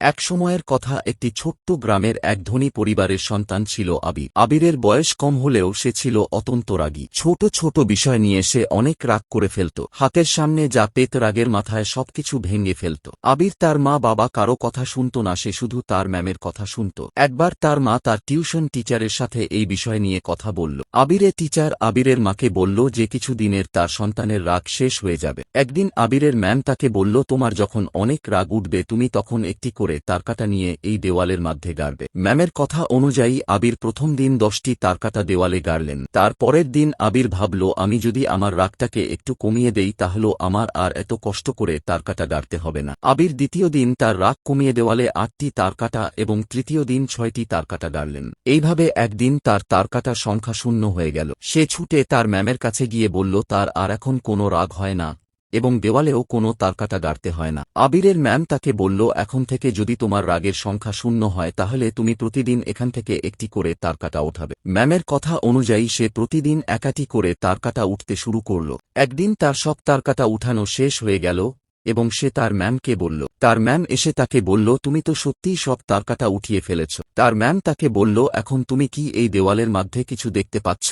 এক সময়ের কথা একটি ছোট্ট গ্রামের এক ধনী পরিবারের সন্তান ছিল আবির আবিরের বয়স কম হলেও সে ছিল অত্যন্ত রাগী। ছোট ছোট বিষয় নিয়ে সে অনেক রাগ করে ফেলত। হাতের সামনে যা পেত রাগের মাথায় সবকিছু ভেঙে ফেলত। আবির তার মা বাবা কারও কথা শুনত না, সে শুধু তার ম্যামের কথা শুনত। একবার তার মা তার টিউশন টিচারের সাথে এই বিষয় নিয়ে কথা বলল। আবিরের টিচার আবিরের মাকে বলল যে কিছু দিনের তার সন্তানের রাগ শেষ হয়ে যাবে। একদিন আবিরের ম্যাম তাকে বলল, তোমার যখন অনেক রাগ উঠবে, তুমি তখন একটি করে তারকাটা নিয়ে এই দেওয়ালের মধ্যে গাড়বে। ম্যামের কথা অনুযায়ী আবির প্রথম দিন দশটি তারকাটা দেওয়ালে গাড়লেন। তার পরের দিন আবির ভাবল, আমি যদি আমার রাগটাকে একটু কমিয়ে দেই, তাহলে আমার আর এত কষ্ট করে তারকাটা গাড়তে হবে না। আবির দ্বিতীয় দিন তার রাগ কমিয়ে দেওয়ালে আটটি তারকাটা এবং তৃতীয় দিন ছয়টি তারকাটা গাড়লেন। এইভাবে একদিন তার তারকাটা সংখ্যা শূন্য হয়ে গেল। সে ছুটে তার ম্যামের কাছে গিয়ে বলল, তার আর এখন কোনো রাগ হয় না। এবং দেওয়ালেও কোনো তারকাটা গাড়তে হয় না। আবিরের ম্যাম তাকে বলল, এখন থেকে যদি তোমার রাগের সংখ্যা শূন্য হয়, তাহলে তুমি প্রতিদিন এখান থেকে একটি করে তারকাটা ওঠাবে। ম্যামের কথা অনুযায়ী সে প্রতিদিন একাটি করে তারকাটা উঠতে শুরু করল। একদিন তার সব তারকাটা উঠানো শেষ হয়ে গেল এবং সে তার ম্যামকে বলল, তার ম্যাম এসে তাকে বলল, তুমি তো সত্যিই সব তারকাটা উঠিয়ে ফেলেছ। তার ম্যাম তাকে বলল, এখন তুমি কি এই দেওয়ালের মধ্যে কিছু দেখতে পাচ্ছ?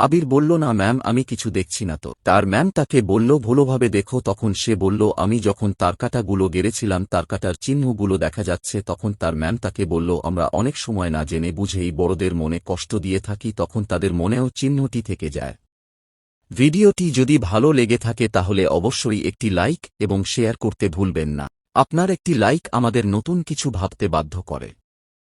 আবির বলল, না ম্যাম, আমি কিছু দেখছি না তো। তার ম্যাম তাকে বলল, ভালোভাবে দেখো। তখন সে বলল, আমি যখন তারকাটাগুলো গেড়েছিলাম, তারকাটার চিহ্নগুলো দেখা যাচ্ছে। তখন তার ম্যাম তাকে বলল, আমরা অনেক সময় না জেনে বুঝেই বড়দের মনে কষ্ট দিয়ে থাকি, তখন তাদের মনেও চিহ্নটি থেকে যায়। ভিডিওটি যদি ভালো লেগে থাকে, তাহলে অবশ্যই একটি লাইক এবং শেয়ার করতে ভুলবেন না। আপনার একটি লাইক আমাদের নতুন কিছু ভাবতে বাধ্য করে।